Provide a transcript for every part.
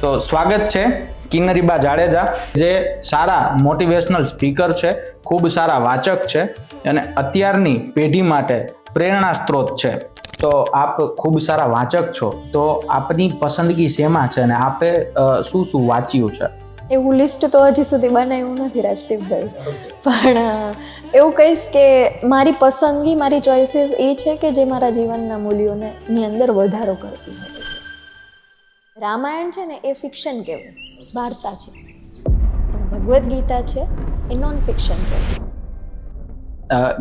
તો સ્વાગત છે કિન્નરીબા જાડેજા, જે સારા મોટિવેશનલ સ્પીકર છે, ખૂબ સારા વાચક છે અને અત્યારની પેઢી માટે પ્રેરણા સ્ત્રોત છે. તો આપ ખૂબ સારા વાચક છો. તો આપની પસંદગી શેમાં છે અને આપે શું શું વાંચ્યું છે? એવું લિસ્ટ તો હજી સુધી બનાવ્યું નથી રાજદીપભાઈ. પણ એવું કહીશ કે મારી પસંદગી, મારી ચોઇસીસ એ છે કે જે મારા જીવનના મૂલ્યોને, ની અંદર વધારો કરતી રામાયણ છે ને એ ફિક્શન કહેવાય. વાર્તા છે. પણ ભગવદ્ ગીતા છે એ નોન ફિક્શન કહેવાય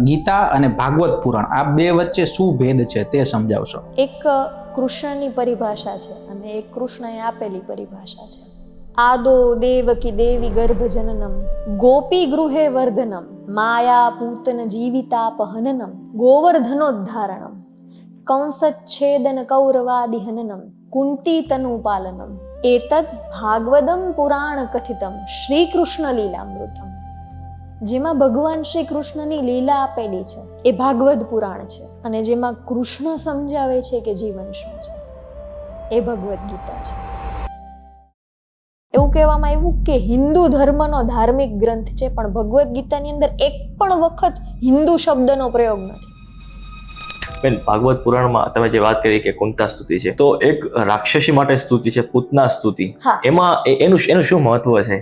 ગીતા અને ભાગવત પુરાણ આ બે વચ્ચે શું ભેદ છે તે સમજાવશો? એક કૃષ્ણની પરિભાષા છે અને એક કૃષ્ણએ આપેલી પરિભાષા છે. આદો દેવકી દેવી ગર્ભજનનમ ગોપી ગૃહે વર્ધનમ માયા પૂતન જીવિતાપહનનમ ગોવર્ધનોદ્ધારણમ કંસચ્છેદન કૌરવાદિહનનમ કુંતી તનુપાલનમ એતદ ભાગવદમ પુરાણ કથિતમ શ્રી કૃષ્ણ લીલામૃતમ જેમાં ભગવાન શ્રી કૃષ્ણની લીલા આપેલી છે, એ ભાગવદ પુરાણ છે અને જેમાં કૃષ્ણ સમજાવે છે કે જીવન શું છે, એ ભગવદ્ ગીતા છે. એવું કહેવામાં આવ્યું કે હિન્દુ ધર્મનો ધાર્મિક ગ્રંથ છે, પણ ભગવદ્ ગીતાની અંદર એક પણ વખત હિન્દુ શબ્દનો પ્રયોગ નથી. બેન ભાગવત પુરાણમાં તમે જે વાત કરી કે કુંતા સ્તુતિ છે તો એક રાક્ષસી માટે સ્તુતિ છે પૂતના સ્તુતિ. એમાં એનું એનું શું મહત્વ છે?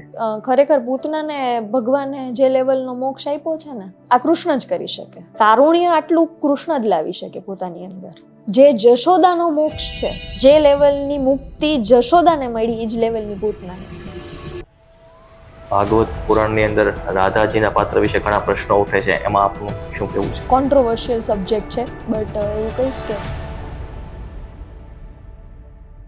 ખરેખર પૂતનાને ભગવાને જે લેવલનો મોક્ષ આપ્યો છે ને આ કૃષ્ણ જ કરી શકે. કારુણ્ય આટલું કૃષ્ણ જ લાવી શકે પોતાની અંદર. જે જશોદાનો મોક્ષ છે જે લેવલની મુક્તિ જશોદાને મળી એ જ લેવલની પૂતનાને. ભાગવત પુરાણની અંદર રાધાજીના પાત્ર વિશે ઘણા પ્રશ્નો ઉઠે છે. એમાં આપનું શું કેવું છે? કોન્ટ્રોવર્શિયલ સબ્જેક્ટ છે બટ એવું કહીશ કે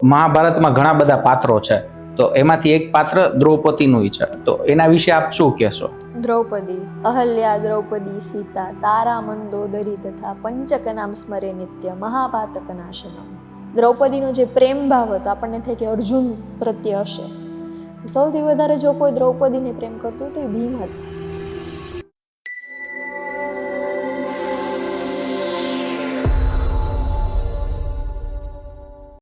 મહાભારતમાં ઘણા બધા પાત્રો છે. તો એમાંથી એક પાત્ર દ્રૌપદીનું છે. તો એના વિશે આપ શું કહેશો? દ્રૌપદી અહલ્યા દ્રૌપદી સીતા તારા મંદોદરી તથા પંચક નામ સ્મરે નિત્ય મહાપાતક નાશનમ. દ્રૌપદીનો જે પ્રેમ ભાવ હતો આપણને થાય કે અર્જુન પ્રત્યે હશે. સૌથી વધારે જો કોઈ દ્રૌપદીને પ્રેમ કરતું તો એ ભીમ હતું.